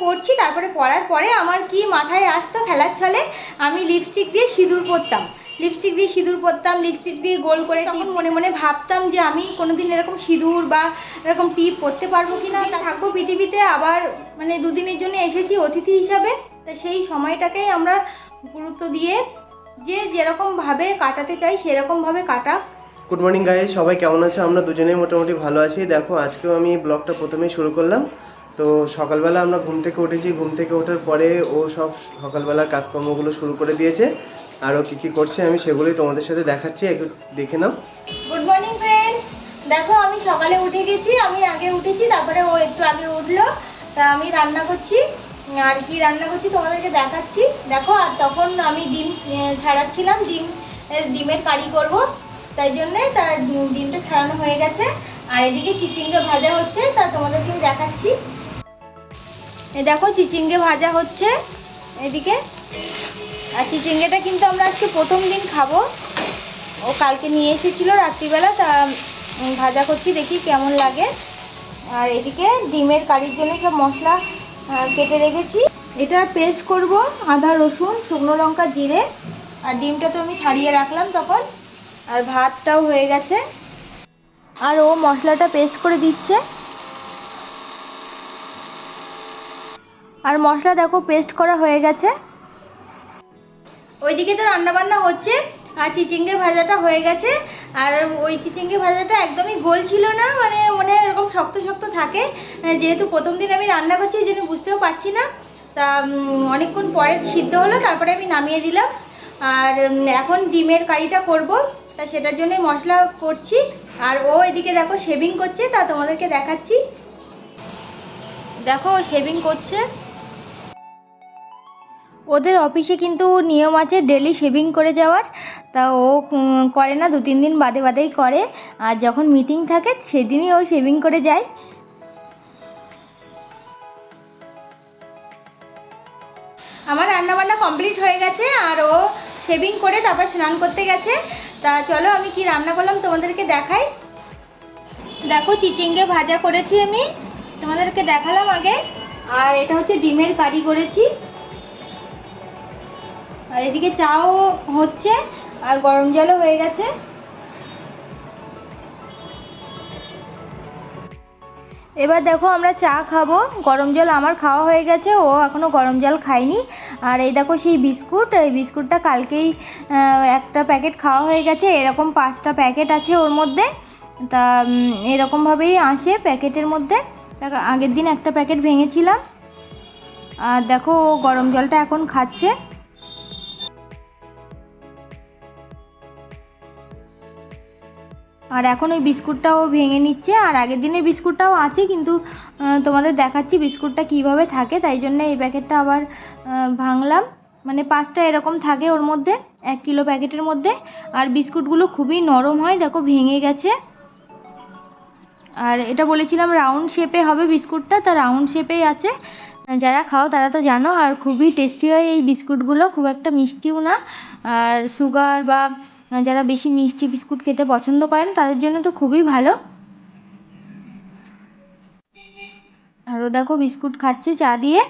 পড়ছি তারপরে পড়ার পরে আমার কি মাথায় আসতো খেলার ছলে আমি লিপস্টিক দিয়ে সিঁদুর পরতাম। লিপস্টিক দিয়ে সিঁদুর পরতাম লিপস্টিক দিয়ে গোল করে তখন মনে মনে ভাবতাম যে আমি কোনোদিন এরকম সিঁদুর বা এরকম টিপ পরতে পারব কি না। থাকব পৃথিবীতে আবার মানে দুদিনের জন্য এসেছি অতিথি হিসাবে। তা সেই সময়টাকেই আমরা গুরুত্ব দিয়ে যে যেরকমভাবে কাটাতে চাই সেরকমভাবে কাটা গুড মর্নিং গাইজ সবাই কেমন আছো? আমরা দুজনেই মোটামুটি ভালো আছি। দেখো আজকেও আমি ব্লগটা প্রথমেই শুরু করলাম। তো সকালবেলা আমরা ঘুম থেকে উঠেছি। ঘুম থেকে ওঠার পরে ও সব সকালবেলার কাজকর্মগুলো শুরু করে দিয়েছে। আর ও কী কী করছে আমি সেগুলোই তোমাদের সাথে দেখাচ্ছি। একটু দেখে নাও। গুড মর্নিং ফ্রেন্ডস দেখো, আমি সকালে উঠে গেছি, আমি আগে উঠেছি, তারপরে ও একটু আগে উঠল। তা আমি রান্না করছি, আর কি রান্না করছি তোমাদেরকে দেখাচ্ছি। দেখো, আর তখন আমি ডিম ছাড়াচ্ছিলাম, ডিম ডিমের কারি করব। তাই জন্যে তার ডিমটা ছাড়ানো হয়ে গেছে। আর এদিকে চিচিঙ্গে ভাজা হচ্ছে, তা তোমাদেরকে আমি দেখাচ্ছি। এ দেখো চিচিঙ্গে ভাজা হচ্ছে এদিকে। আর চিচিঙ্গেটা কিন্তু আমরা আজকে প্রথম দিন খাব। ও কালকে নিয়ে এসেছিল রাত্রিবেলা, তা ভাজা করছি, দেখি কেমন লাগে। আর এদিকে ডিমের কারির জন্য সব মশলা কেটে রেখেছি। এটা পেস্ট করব, আদা, রসুন, শুকনো লঙ্কা, জিরে। আর ডিমটা তো আমি ছাড়িয়ে রাখলাম তখন। আর ভাতটাও হয়ে গেছে। আর ও মশলাটা পেস্ট করে দিচ্ছে। আর মশলা দেখো পেস্ট করা হয়ে গেছে। ওইদিকে তো রান্নাবান্না হচ্ছে, আর চিচিঙ্গে ভাজাটা হয়ে গেছে। আর ওই চিচিঙ্গে ভাজাটা একদমই গোল ছিল না মানে মনে হয় এরকম শক্ত শক্ত থাকে। যেহেতু প্রথম দিন আমি রান্না করছি এই জন্য বুঝতেও পারছি না। তা অনেকক্ষণ পরে সিদ্ধ হলো, তারপরে আমি নামিয়ে দিলাম। আর এখন ডিমের কারিটা করব। তা সেটার জন্যই মশলা করছি। আর ও এদিকে দেখো শেভিং করছে, তা তোমাদেরকে দেখাচ্ছি। দেখো শেভিং করছে। ওদের অফিসে কিন্তু নিয়ম আছে ডেলি শেভিং করে যাওয়ার। তা ও করে না, দু তিন দিন বাদে বাদেই করে। আর যখন মিটিং থাকে, সেদিনই ও শেভিং করে যায়। আমার রান্নাবান্না কমপ্লিট হয়ে গেছে, আর ও শেভিং করে তারপর স্নান করতে গেছে। তা চলো, আমি কি রান্না করলাম তোমাদেরকে দেখাই। দেখো, চিচিঙ্গে ভাজা করেছি আমি। তোমাদেরকে দেখালাম আগে। আর এটা হচ্ছে ডিমের কারি করেছি। আর এদিকে চাও হচ্ছে, আর গরম জলও হয়ে গেছে। এবার দেখো আমরা চা খাব। গরম জল আমার খাওয়া হয়ে গেছে, ও এখনও গরম জল খায়নি। আর এই দেখো সেই বিস্কুট, এই বিস্কুটটা কালকেই একটা প্যাকেট খাওয়া হয়ে গেছে। এরকম পাঁচটা প্যাকেট আছে ওর মধ্যে। তা এরকমভাবেই আসে প্যাকেটের মধ্যে। আগের দিন একটা প্যাকেট ভেঙেছিলাম। আর দেখো ও গরম জলটা এখন খাচ্ছে। আর এখন ওই বিস্কুটটাও ভেঙে নিচ্ছে, আর আগের দিনের বিস্কুটটাও আছে কিন্তু তোমাদের দেখাচ্ছি বিস্কুটটা কীভাবে থাকে, তাই জন্য এই প্যাকেটটা আবার ভাঙলাম। মানে পাঁচটা এরকম থাকে ওর মধ্যে, এক কিলো প্যাকেটের মধ্যে, আর বিস্কুটগুলো খুবই নরম হয়, দেখো ভেঙে গেছে। আর এটা বলেছিলাম রাউন্ড শেপে হবে বিস্কুটটা, তা রাউন্ড শেপেই আছে। যারা খাও তারা তো জানো, আর খুবই টেস্টি হয় এই বিস্কুটগুলো, খুব একটা মিষ্টিও না। আর সুগার বা যারা বেশি মিষ্টি বিস্কুট খেতে পছন্দ করেন, তাদের জন্য তো খুবই ভালো। আর ও দেখো বিস্কুট খাচ্ছে চা দিয়ে।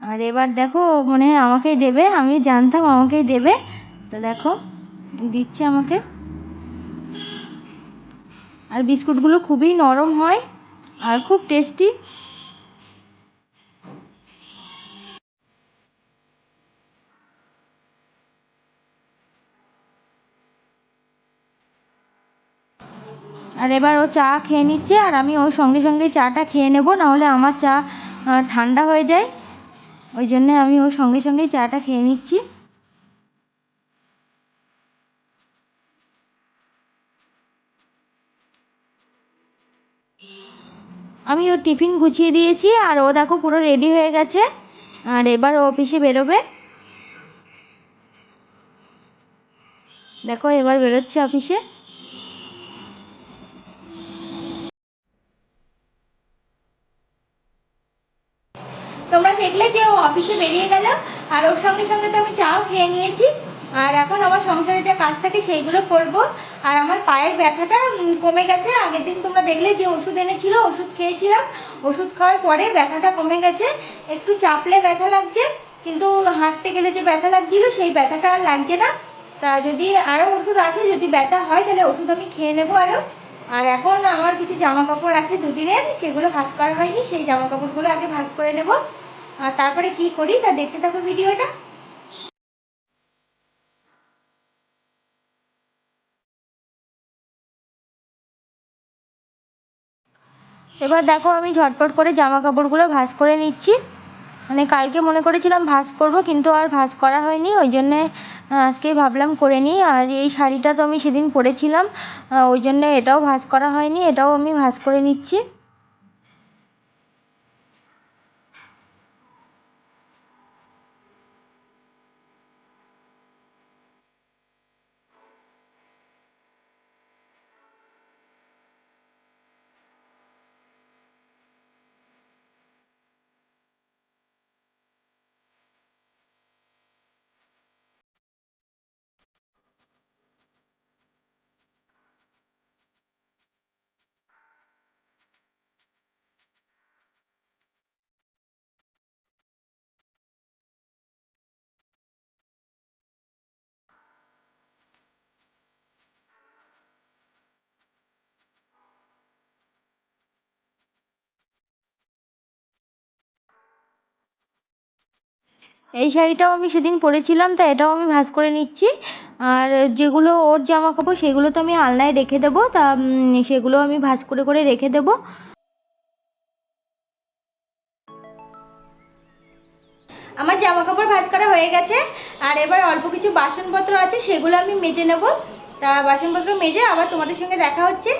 আর এবার দেখো মনে হয় আমাকেই দেবে, আমি জানতাম আমাকেই দেবে। তো দেখো, দিচ্ছে আমাকে। আর বিস্কুটগুলো খুবই নরম হয়, আর খুব টেস্টি। আর এবার ও চা খেয়ে নিচ্ছে আর আমি ওর সঙ্গে সঙ্গে চাটা খেয়ে নেব, নাহলে আমার চা ঠান্ডা হয়ে যায়। ওই জন্যে আমি ওর সঙ্গে সঙ্গেই চাটা খেয়ে নিচ্ছি। আমি ওর টিফিন গুছিয়ে দিয়েছি আর ও দেখো পুরো রেডি হয়ে গেছে। আর এবার ও অফিসে বেরোবে। দেখো এবার বেরোচ্ছে অফিসে তোমরা দেখলে যে ও অফিসে বেরিয়ে গেল আর এখন আমার সংসারে যে কাজ থাকে সেইগুলো করব। আর আমার পায়ের ব্যথাটা কমে গেছে। আগের দিন তোমরা দেখলে যে ওষুধ এনেছিল, ওষুধ খেয়েছিলাম। ওষুধ খাওয়ার পরে ব্যথাটা কমে গেছে। একটু চাপলে ব্যথা লাগছে, কিন্তু হাঁটতে গেলে যে ব্যথা লাগছিল, সেই ব্যথাটা আর লাগছে না। তা যদি আরও ওষুধ আছে, যদি ব্যথা হয়, তাহলে ওষুধ আমি খেয়ে নেব আরও আর এখন আমার কিছু জামা কাপড় আছে দুদিনের, সেগুলো ভাঁজ করা হয়নি। সেই জামা কাপড়গুলো আগে ভাঁজ করে নেব। আর তারপরে কি করি, তা দেখতে থাকো ভিডিওটা। এবার দেখো আমি ঝটপট করে জামা কাপড়গুলো ভাঁজ করে নিচ্ছি। মানে কালকে মনে করেছিলাম ভাঁজ করব, কিন্তু আর ভাঁজ করা হয়নি, ওই জন্যে আজকে ভাবলাম করে নিই। আর এই শাড়িটা তো আমি সেদিন পরেছিলাম ওই জন্যে এটাও ভাঁজ করা হয়নি, এটাও আমি ভাঁজ করে নিচ্ছি। এই শাড়িটাও আমি সেদিন পরেছিলাম, তা এটাও আমি ভাঁজ করে নিচ্ছি। আর যেগুলো ওর জামা কাপড় সেগুলো তো আমি আলনায় রেখে দেবো, তা সেগুলো আমি ভাঁজ করে করে রেখে দেবো। আমার জামা কাপড় ভাঁজ করা হয়ে গেছে, আর এবার অল্প কিছু বাসনপত্র আছে, সেগুলো আমি মেজে নেব। তা, বাসনপত্র মেজে আবার তোমাদের সঙ্গে দেখা হচ্ছে।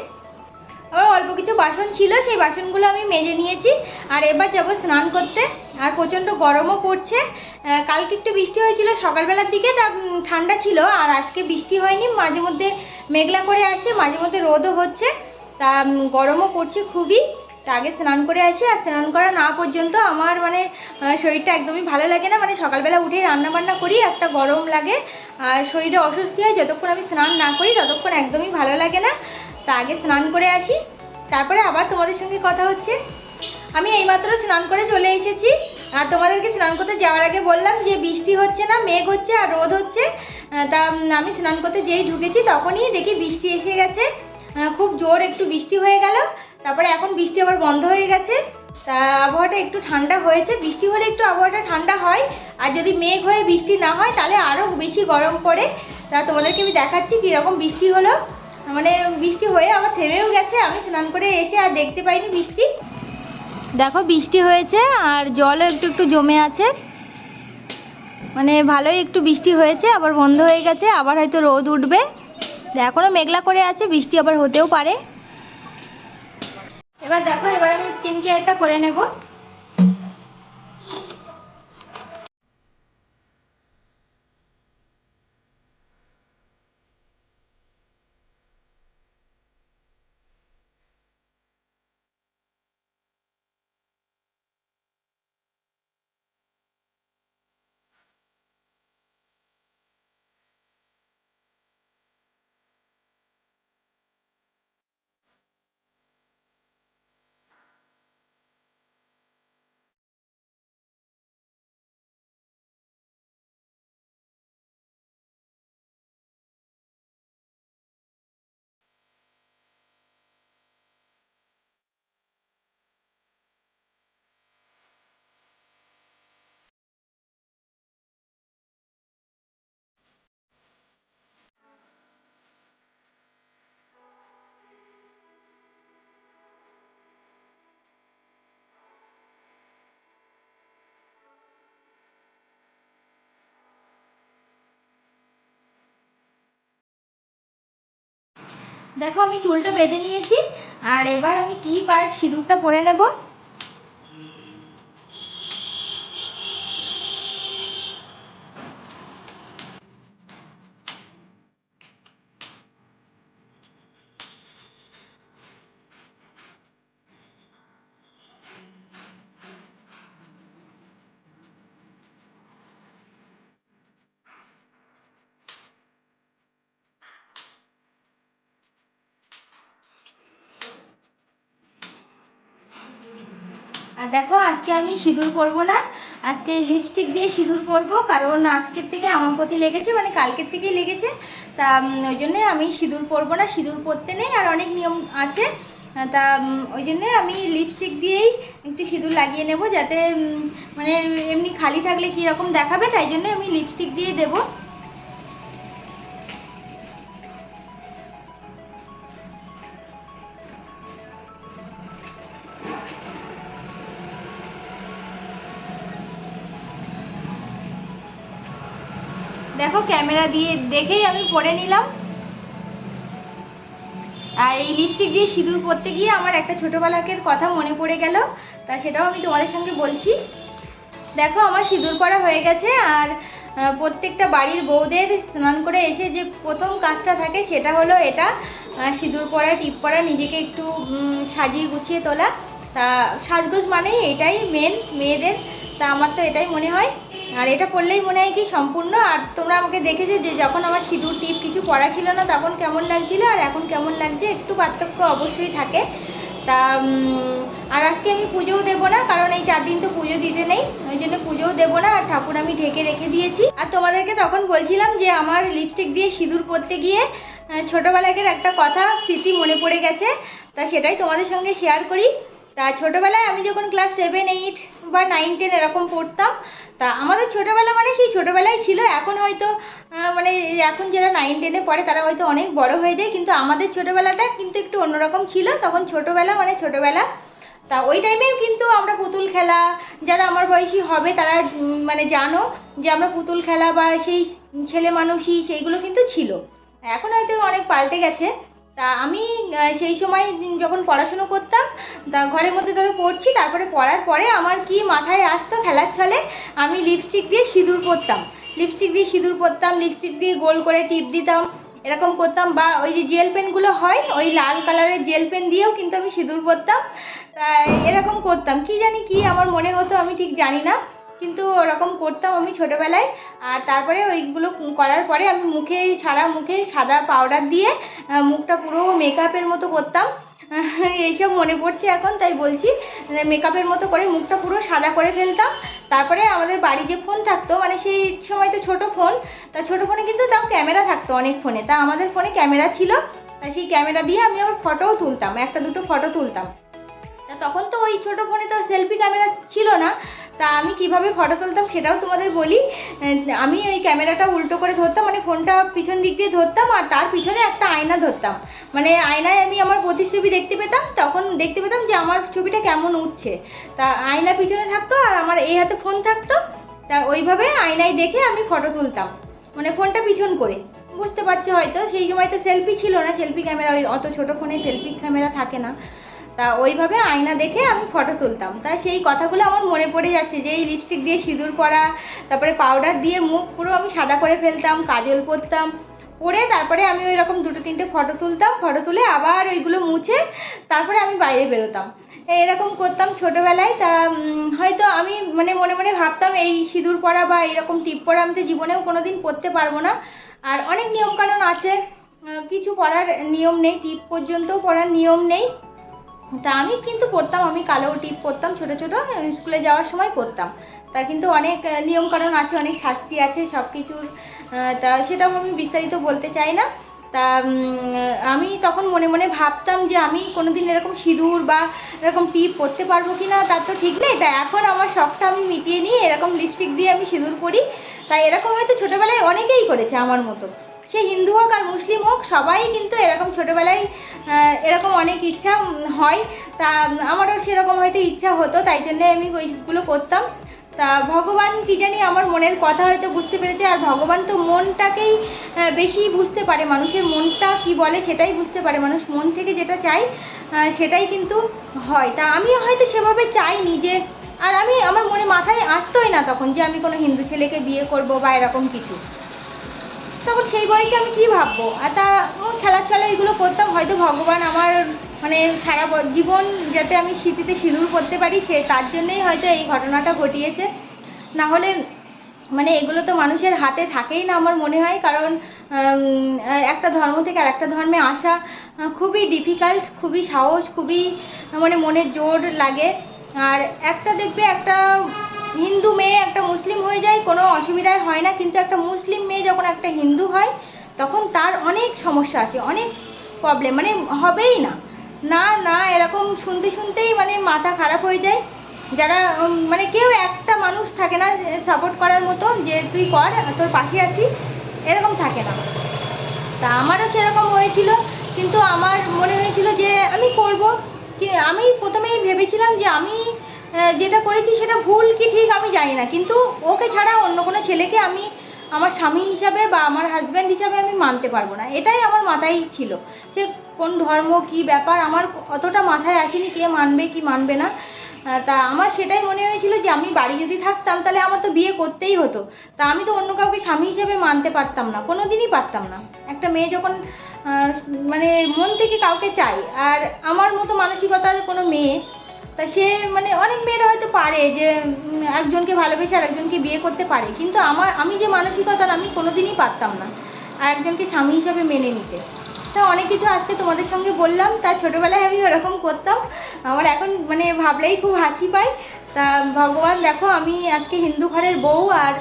আমার অল্প কিছু বাসন ছিল, সেই বাসনগুলো আমি মেজে নিয়েছি। আর এবার যাব স্নান করতে। আর প্রচণ্ড গরমও পড়ছে। কালকে একটু বৃষ্টি হয়েছিল সকালবেলার দিকে, তা ঠান্ডা ছিল, আর আজকে বৃষ্টি হয়নি। মাঝে মধ্যে মেঘলা করে আসে, মাঝে মধ্যে রোদও হচ্ছে। তা গরমও পড়ছে খুবই। তা, আগে স্নান করে আসি, আর স্নান করা না পর্যন্ত আমার মানে শরীরটা একদমই ভালো লাগে না। মানে সকালবেলা উঠে রান্না বান্না করি, একটা গরম লাগে। আর শরীরে অস্বস্তি হয়, যতক্ষণ আমি স্নান না করি, ততক্ষণ একদমই ভালো লাগে না। তা আগে স্নান করে আসি, তারপরে আবার তোমাদের সঙ্গে কথা হচ্ছে। আমি এইমাত্র স্নান করে চলে এসেছি, আর তোমাদেরকে স্নান করতে যাওয়ার আগে বললাম যে বৃষ্টি হচ্ছে না, মেঘ হচ্ছে আর রোদ হচ্ছে। তা আমি স্নান করতে যেই ঢুকেছি তখনই দেখি বৃষ্টি এসে গেছে। খুব জোর একটু বৃষ্টি হয়ে গেল, তারপরে এখন বৃষ্টি আবার বন্ধ হয়ে গেছে। তা আবহাওয়াটা একটু ঠান্ডা হয়েছে, বৃষ্টি হলে একটু আবহাওয়াটা ঠান্ডা হয়, আর যদি মেঘ হয়ে বৃষ্টি না হয় তাহলে আরও বেশি গরম পড়ে। তা তোমাদেরকে আমি দেখাচ্ছি কীরকম বৃষ্টি হলো। মানে বৃষ্টি হয়ে আবার থেমেও গেছে। আমি স্নান করে এসে আর দেখতে পাইনি বৃষ্টি। দেখো, বৃষ্টি হয়েছে আর জলও একটু একটু জমে আছে। মানে ভালোই একটু বৃষ্টি হয়েছে, আবার বন্ধ হয়ে গেছে, আবার হয়তো রোদ উঠবে। এখনও মেঘলা করে আছে, বৃষ্টি আবার হতেও পারে। এবার দেখো, এবার আমি স্কিন কেয়ারটা করে নেব। দেখো আমি চুলটা বেঁধে নিয়েছি আর এবার আমি কি আর সিঁদুরটা পরে নেব? আর দেখো, আজকে আমি সিঁদুর পরবো না। আজকে লিপস্টিক দিয়ে সিঁদুর পরবো, কারণ আজকের থেকে আমার প্রতি লেগেছে মানে কালকের থেকেই লেগেছে। তা ওই জন্যে আমি সিঁদুর পরবো না, সিঁদুর পরতে নেই, আর অনেক নিয়ম আছে। তা ওই জন্যে আমি লিপস্টিক দিয়েই একটু সিঁদুর লাগিয়ে নেব, যাতে মানে এমনি খালি থাকলে কীরকম দেখাবে, তাই জন্য আমি লিপস্টিক দিয়ে দেবো। ক্যামেরা দিয়ে দেখেই আমি পরে নিলাম। আর এই লিপস্টিক দিয়ে সিঁদুর পরতে গিয়ে আমার একটা ছোটোবেলাকের কথা মনে পড়ে গেল, তা সেটাও আমি তোমাদের সঙ্গে বলছি। দেখো, আমার সিঁদুর পরা হয়ে গেছে, আর প্রত্যেকটা বাড়ির বউদের স্নান করে এসে যে প্রথম কাজটা থাকে সেটা হলো এটা সিঁদুর পরা, টিপ পরা, নিজেকে একটু সাজিয়ে গুছিয়ে তোলা। তা, সাজগোজ মানেই এটাই মেন মেয়েদের, তা আমার তো এটাই মনে হয়। আর এটা পড়লেই মনে হয় কি সম্পূর্ণ। আর তোমরা আমাকে দেখেছ যে যখন আমার সিঁদুর টিপ কিছু পড়া ছিল না, তখন কেমন লাগছিল আর এখন কেমন লাগছে একটু পার্থক্য অবশ্যই থাকে। তা আর আজকে আমি পুজোও দেবো না, কারণ এই চার দিন তো পুজো দিতে নেই, ওই জন্য পুজোও দেবো না, আর ঠাকুর আমি ঢেকে রেখে দিয়েছি। আর তোমাদেরকে তখন বলছিলাম যে আমার লিপস্টিক দিয়ে সিঁদুর পরতে গিয়ে ছোটোবেলাকের একটা কথা স্মৃতি মনে পড়ে গেছে, তা সেটাই তোমাদের সঙ্গে শেয়ার করি। তা ছোটোবেলায় আমি যখন ক্লাস সেভেন এইট বা নাইন টেন এরকম পড়তাম, তা আমাদের ছোটোবেলা মানে সেই ছোটোবেলায় ছিল, এখন হয়তো মানে এখন যারা নাইন টেনে পড়ে তারা হয়তো অনেক বড় হয়ে যায়, কিন্তু আমাদের ছোটোবেলাটা কিন্তু একটু অন্যরকম ছিল, তখন ছোটোবেলা মানে ছোটোবেলা। তা ওই টাইমেও কিন্তু আমরা পুতুল খেলা, যারা আমার বয়সী হবে তারা মানে জানো যে আমরা পুতুল খেলা বা সেই ছেলে মানুষই, সেইগুলো কিন্তু ছিল। এখন হয়তো অনেক পাল্টে গেছে। তা আমি সেই সময় যখন পড়াশুনো করতাম, তা ঘরের মধ্যে ধরে পড়ছি, তারপরে পড়ার পরে আমার কি মাথায় আসতো খেলার ছলে, আমি লিপস্টিক দিয়ে সিঁদুর পরতাম। লিপস্টিক দিয়ে সিঁদুর পরতাম লিপস্টিক দিয়ে গোল করে টিপ দিতাম, এরকম করতাম। বা ওই যে জেল পেনগুলো হয়, ওই লাল কালারের জেল পেন দিয়েও কিন্তু আমি সিঁদুর পরতাম। তা এরকম করতাম। কি জানি কি আমার মনে হতো, আমি ঠিক জানি না। কিন্তু ওরকম করতাম আমি ছোটোবেলায়। আর তারপরে ওইগুলো করার পরে আমি মুখে সারা মুখে সাদা পাউডার দিয়ে মুখটা পুরো মেকআপের মতো করতাম। এইসব মনে পড়ছে এখন, তাই বলছি মেকআপের মতো করে মুখটা পুরো সাদা করে ফেলতাম। তারপরে আমাদের বাড়ি যে ফোন থাকতো মানে সেই সময় তো ছোটো ফোন তা ছোটো ফোনে কিন্তু তাও ক্যামেরা থাকতো অনেক ফোনে তা আমাদের ফোনে ক্যামেরা ছিল, তা সেই ক্যামেরা দিয়ে আমি আমার ফটোও তুলতাম, একটা দুটো ফটো তুলতাম। তা তখন তো ওই ছোটো ফোনে তো সেলফি ক্যামেরা ছিল না। তা আমি কীভাবে ফটো তুলতাম সেটাও তোমাদের বলি। আমি ওই ক্যামেরাটা উল্টো করে ধরতাম মানে ফোনটা পিছন দিক দিয়ে ধরতাম আর তার পিছনে একটা আয়না ধরতাম। মানে আয়নায় আমি আমার প্রতিচ্ছবি দেখতে পেতাম, তখন দেখতে পেতাম যে আমার ছবিটা কেমন উঠছে। তা আয়না পিছনে থাকতো আর আমার এই হাতে ফোন থাকতো, তা ওইভাবে আয়নায় দেখে আমি ফটো তুলতাম। মানে ফোনটা পিছন করে। বুঝতে পারছ হয়তো, সেই সময় তো সেলফি ছিল না সেলফি ক্যামেরা ওই অত ছোটো ফোনে সেলফি ক্যামেরা থাকে না। তা ওইভাবে আয়না দেখে আমি ফটো তুলতাম। তা সেই কথাগুলো আমার মনে পড়ে যাচ্ছে যে এই লিপস্টিক দিয়ে সিঁদুর পরা, তারপরে পাউডার দিয়ে মুখ পুরো আমি সাদা করে ফেলতাম, কাজল পরতাম, পরে তারপরে আমি ওই রকম দুটো তিনটে ফটো তুলতাম ফটো তুলে আবার ওইগুলো মুছে তারপরে আমি বাইরে বেরোতাম। এরকম করতাম ছোটোবেলায়। তা হয়তো আমি মানে মনে মনে ভাবতাম এই সিঁদুর পরা বা এরকম টিপ পরা আমি তো জীবনেও কোনো দিন পরতে পারব না। আর অনেক নিয়মকানুন আছে। কিছু পরার নিয়ম নেই, টিপ পর্যন্তও পরার নিয়ম নেই। তা আমি কিন্তু পড়তাম, আমি কালো টিপ পরতাম ছোটো ছোটো স্কুলে যাওয়ার সময় পরতাম তা কিন্তু অনেক নিয়মকানুন আছে, অনেক শাস্তি আছে সব কিছুর তা সেটাও আমি বিস্তারিত বলতে চাই না। তা আমি তখন মনে মনে ভাবতাম যে আমি কোনোদিন এরকম সিঁদুর বা এরকম টিপ পরতে পারব কি না তার তো ঠিক নেই। তা এখন আমার শখটা আমি মিটিয়ে নিয়ে এরকম লিপস্টিক দিয়ে আমি সিঁদুর পরি। তাই এরকম হয়তো ছোটোবেলায় অনেকেই করেছে আমার মতো। সে হিন্দু হোক আর মুসলিম হোক, সবাই কিন্তু এরকম ছোটোবেলায় এরকম অনেক ইচ্ছা হয়। তা, আমারও সেরকম হয়তো ইচ্ছা হতো, তাই জন্যে আমি ওইগুলো করতাম। তা, ভগবান কি জানি আমার মনের কথা হয়তো বুঝতে পেরেছে, আর ভগবান তো মনটাকেই বেশি বুঝতে পারে। মানুষের মনটা কি বলে সেটাই বুঝতে পারে। মানুষ মন থেকে যেটা চায় সেটাই কিন্তু হয়। তা আমি হয়তো সেভাবে চাইনি যে আর আমি, আমার মনে মাথায় আসতোই না তখন যে আমি কোনো হিন্দু ছেলেকে বিয়ে করব বা এরকম কিছু। তখন সেই বয়সে আমি কি ভাববো? আর তা খেলার ছলে এগুলো করতাম। হয়তো ভগবান আমার মানে সারা জীবন যাতে আমি স্মৃতিতে সিঁদুর করতে পারি, সে, তার জন্যেই হয়তো এই ঘটনাটা ঘটিয়েছে। না হলে মানে এগুলো তো মানুষের হাতে থাকেই না আমার মনে হয়, কারণ একটা ধর্ম থেকে আর একটা ধর্মে আসা খুবই ডিফিকাল্ট খুবই সাহস, খুবই মানে মনে জোর লাগে। আর একটা দেখবে একটা হিন্দু মেয়ে একটা মুসলিম হয়ে যায়, কোনো অসুবিধায় হয় না। কিন্তু একটা মুসলিম মেয়ে যখন একটা হিন্দু হয়, তখন তার অনেক সমস্যা আছে, অনেক প্রবলেম মানে হবেই না। না না, এরকম শুনতে শুনতেই মানে মাথা খারাপ হয়ে যায়। যারা মানে কেউ একটা মানুষ থাকে না সাপোর্ট করার মতো, যে তুই কর, তোর পাশে আছি এরকম থাকে না। তা আমারও সেরকম হয়েছিল, কিন্তু আমার মনে হয়েছিল যে আমি করব। কি, আমি প্রথমেই ভেবেছিলাম যে আমি যেটা করেছি সেটা ভুল কি ঠিক আমি জানি না। কিন্তু ওকে ছাড়া অন্য কোনো ছেলেকে আমি আমার স্বামী হিসাবে বা আমার হাজব্যান্ড হিসাবে আমি মানতে পারব না। এটাই আমার মাথায় ছিল। সে কোন ধর্ম, কি ব্যাপার, আমার অতটা মাথায় আসেনি কে মানবে, কি মানবে না। তা আমার সেটাই মনে হয়েছিল যে আমি বাড়ি যদি থাকতাম তাহলে আমার তো বিয়ে করতেই হতো। তা আমি তো অন্য কাউকে স্বামী হিসেবে মানতে পারতাম না কোনো দিনই পারতাম না। একটা মেয়ে যখন মানে মন থেকে কাউকে চাই আর আমার মতো মানসিকতার কোনো মেয়ে তা সে মানে অনেক মেয়েরা হয়তো পারে যে একজনকে ভালোবেসে আর একজনকে বিয়ে করতে পারে। কিন্তু আমার, আমি যে মানসিকতার, আমি কোনোদিনই পারতাম না আর একজনকে স্বামী হিসাবে মেনে নিতে। তা অনেক কিছু আজকে তোমাদের সঙ্গে বললাম। তা ছোটোবেলায় আমি ওরকম করতাম। আমার এখন মানে ভাবলেই খুব হাসি পায়। তা ভগবান, দেখো আমি আজকে হিন্দু ঘরের বউ আর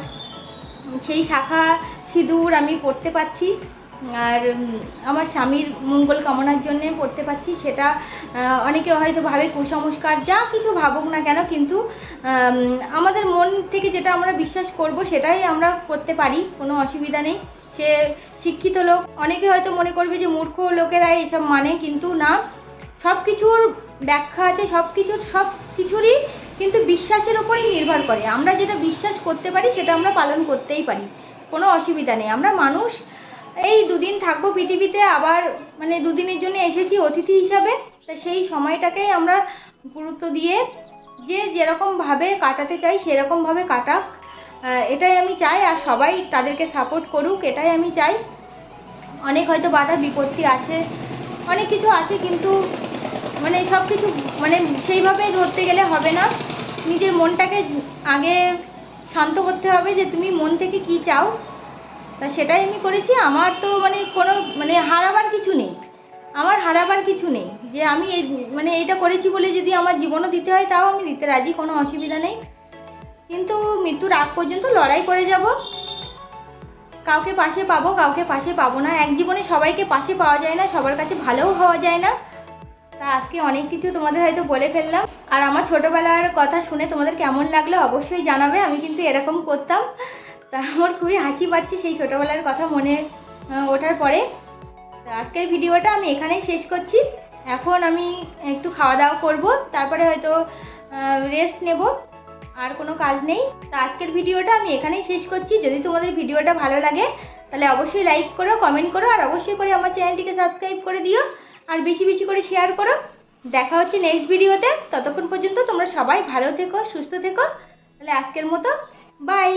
সেই শাখা সিঁদুর আমি পড়তে পারছি। আর আমার স্বামীর মঙ্গল কামনার জন্যে পড়তে পারছি, সেটা অনেকে হয়তো ভাবে কুসংস্কার, যা কিছু ভাবুক না কেন, কিন্তু আমাদের মন থেকে যেটা আমরা বিশ্বাস করব, সেটাই আমরা করতে পারি, কোনো অসুবিধা নেই। সে শিক্ষিত লোক, অনেকে হয়তো মনে করবে যে মূর্খ লোকেরাই এসব মানে কিন্তু না। সব কিছুর ব্যাখ্যা আছে, সব কিছুর সব কিছুরই কিন্তু বিশ্বাসের ওপরেই নির্ভর করে। আমরা যেটা বিশ্বাস করতে পারি, সেটা আমরা পালন করতেই পারি। কোনো অসুবিধা নেই। আমরা মানুষ এই দুদিন থাকব পৃথিবীতে, আবার মানে দুদিনের জন্য এসেছি অতিথি হিসাবে। তা সেই সময়টাকেই আমরা গুরুত্ব দিয়ে যে যেরকমভাবে কাটাতে চাই সেরকমভাবে কাটাক। এটাই আমি চাই, আর সবাই তাদেরকে সাপোর্ট করুক, এটাই আমি চাই। অনেক হয়তো বাধা, বিপত্তি আছে, অনেক কিছু আছে, কিন্তু মানে সব কিছু মানে সেইভাবে ধরতে গেলে হবে না। নিজের মনটাকে আগে শান্ত করতে হবে যে তুমি মন থেকে কি চাও। তা সেটাই আমি করেছি। আমার তো মানে কোনো মানে হারাবার কিছু নেই। আমার হারাবার কিছু নেই। যে আমি এই মানে এইটা করেছি বলে যদি আমার জীবনও দিতে হয়, তাও আমি দিতে রাজি, কোনো অসুবিধা নেই। কিন্তু মৃত্যুর আগ পর্যন্ত লড়াই করে যাব। কাউকে পাশে পাবো, কাউকে পাশে পাবো না। এক জীবনে সবাইকে পাশে পাওয়া যায় না, সবার কাছে ভালোও হওয়া যায় না। তা আজকে অনেক কিছু তোমাদের হয়তো বলে ফেললাম। আর আমার ছোটোবেলার কথা শুনে তোমাদের কেমন লাগল অবশ্যই জানাবে। আমি কিন্তু এরকম করতাম। তা আমার খুবই হাসি পাচ্ছে সেই ছোটোবেলার কথা মনে ওঠার পরে। আজকের ভিডিওটা আমি এখানেই শেষ করছি। এখন আমি একটু খাওয়া দাওয়া করব, তারপরে হয়তো রেস্ট নেব, আর কোনো কাজ নেই। তা আজকের ভিডিওটা আমি এখানেই শেষ করছি। যদি তোমাদের ভিডিওটা ভালো লাগে, তাহলে অবশ্যই লাইক করো কমেন্ট করো, আর অবশ্যই করে আমার চ্যানেলটিকে সাবস্ক্রাইব করে দিও, আর বেশি বেশি করে শেয়ার করো। দেখা হচ্ছে নেক্সট ভিডিওতে। ততক্ষণ পর্যন্ত তোমরা সবাই ভালো থেকো, সুস্থ থেকো। তাহলে আজকের মতো বাই